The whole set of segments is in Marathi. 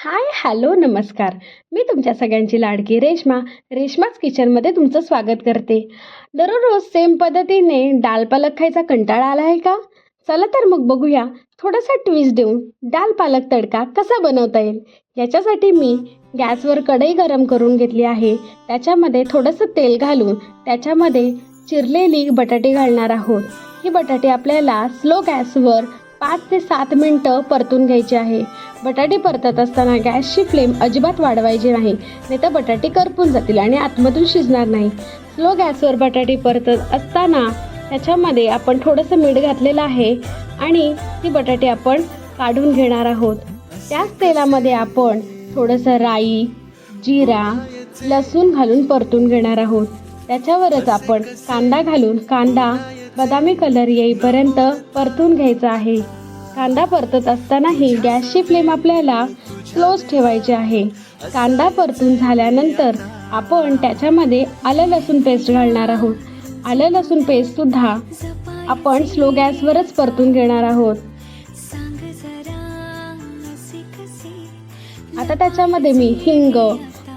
हाय हॅलो नमस्कार. मी तुमच्या सगळ्यांची लाडकी रेश्मा. रेश्माच किचनमध्ये तुमचं स्वागत करते. दररोज सेम पद्धतीने डाल पालक खायचा कंटाळा आला आहे का? चला तर मग बघूया. थोडासा ट्विस्ट देऊन डाल पालक तडका कसा बनवता येईल? याच्यासाठी मी गॅसवर कढई गरम करून घेतली आहे. त्याच्यामध्ये थोडंसं तेल घालून त्याच्यामध्ये चिरलेली बटाटे घालणार आहोत. ही बटाटे आपल्याला स्लो गॅसवर पाच ते सात मिनटं परतून घ्यायची आहे. बटाटे परतत असताना गॅसची फ्लेम अजिबात वाढवायची नाही. नाही तर बटाटे करपून जातील आणि आतमधून शिजणार नाही. स्लो गॅसवर बटाटे परतत असताना त्याच्यामध्ये आपण थोडंसं मीठ घातलेलं आहे आणि ती बटाटे आपण काढून घेणार आहोत. त्याच तेलामध्ये आपण थोडंसं राई जिरा लसूण घालून परतून घेणार आहोत. त्याच्यावरच आपण कांदा घालून कांदा बदामी कलर येईपर्यंत परतून घ्यायचा आहे. कांदा परतत असतानाही गॅसची फ्लेम आपल्याला स्लोच ठेवायची आहे. कांदा परतून झाल्यानंतर आपण त्याच्यामध्ये आलं लसूण पेस्ट घालणार आहोत. आलं लसूण पेस्ट सुद्धा आपण स्लो गॅसवरच परतून घेणार आहोत. आता त्याच्यामध्ये मी हिंग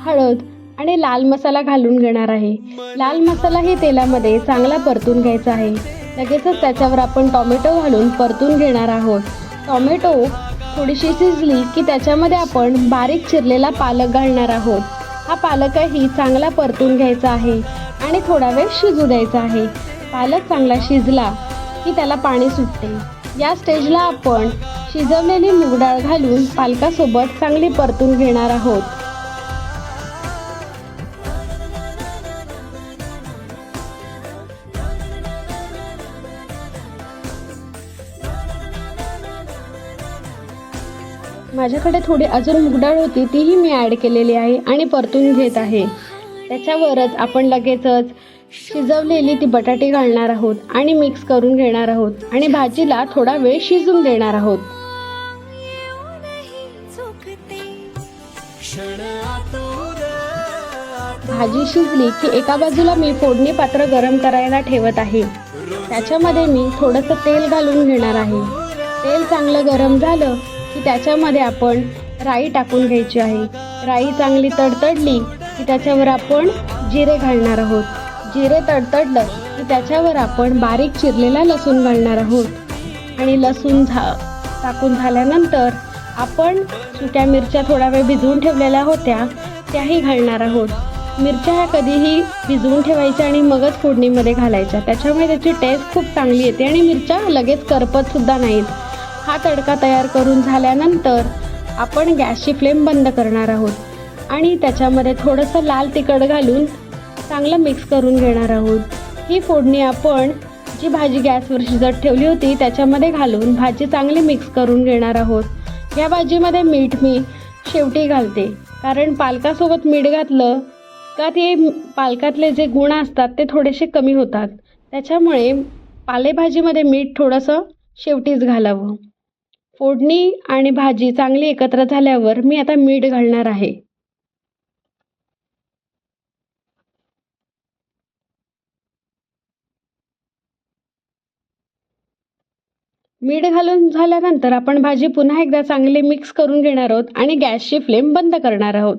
हळद आणि लाल मसाला घालून घेणार आहे. लाल मसालाही तेलामध्ये चांगला परतून घ्यायचा आहे. लगेचच त्याच्यावर आपण टॉमॅटो घालून परतून घेणार आहोत. टॉमॅटो थोडीशी शिजली की त्याच्यामध्ये आपण बारीक चिरलेला पालक घालणार आहोत. हा पालकही चांगला परतून घ्यायचा आहे आणि थोडा वेळ शिजू द्यायचा आहे. पालक चांगला शिजला की त्याला पाणी सुटते. या स्टेजला आपण शिजवलेली मूगडाळ घालून पालकासोबत चांगली परतून घेणार आहोत. माझ्याकडे थोडी अजून मुगडाळ होती तीही मी ॲड केलेली आहे आणि परतून घेत आहे. त्याच्यावरच आपण लगेचच शिजवलेली ती बटाटे घालणार आहोत आणि मिक्स करून घेणार आहोत आणि भाजीला थोडा वेळ शिजून देणार आहोत. भाजी शिजली की एका बाजूला मी फोडणी पात्र गरम करायला ठेवत आहे. त्याच्यामध्ये मी थोडंसं तेल घालून घेणार आहे. तेल चांगलं गरम झालं की त्याच्यामध्ये आपण राई टाकून घ्यायची आहे. राई चांगली तडतडली की त्याच्यावर आपण जिरे घालणार आहोत. जिरे तडतडलं की त्याच्यावर आपण बारीक चिरलेला लसूण घालणार आहोत. आणि लसूण झा टाकून झाल्यानंतर आपण सुक्या मिरच्या थोडा वेळ भिजवून ठेवलेल्या होत्या त्याही घालणार आहोत. मिरच्या ह्या कधीही भिजवून ठेवायच्या आणि मगच फोडणीमध्ये घालायच्या. त्याच्यामुळे त्याची टेस्ट खूप चांगली येते आणि मिरच्या लगेच करपतसुद्धा नाहीत. हा तडका तयार करून झाल्यानंतर आपण गॅसची फ्लेम बंद करणार आहोत आणि त्याच्यामध्ये थोडंसं लाल तिखट घालून चांगलं मिक्स करून घेणार आहोत. ही फोडणी आपण जी भाजी गॅसवर शिजत ठेवली होती त्याच्यामध्ये घालून भाजी चांगली मिक्स करून घेणार आहोत. या भाजीमध्ये मीठ मी शेवटी घालते कारण पालकासोबत मीठ घातलं का ते पालकातले जे गुण असतात ते थोडेसे कमी होतात. त्याच्यामुळे पालेभाजीमध्ये मीठ थोडंसं शेवटीच घालावं. फोडणी आणि भाजी चांगली एकत्र झाल्यावर मी आता मीठ घालणार आहे. मीठ घालून झाल्यानंतर आपण भाजी पुन्हा एकदा चांगली मिक्स करून घेणार आहोत आणि गॅसची फ्लेम बंद करणार आहोत.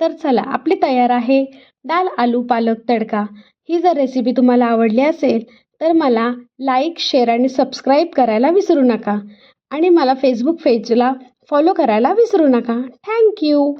तर चला आपली तयार आहे. दाल आलू पालक तडका. ही जर रेसिपी तुम्हाला आवडली असेल तर मला लाईक शेअर आणि सबस्क्राईब करायला विसरू नका. आणि मला फेसबुक पेजला फॉलो करायला विसरू नका. थँक्यू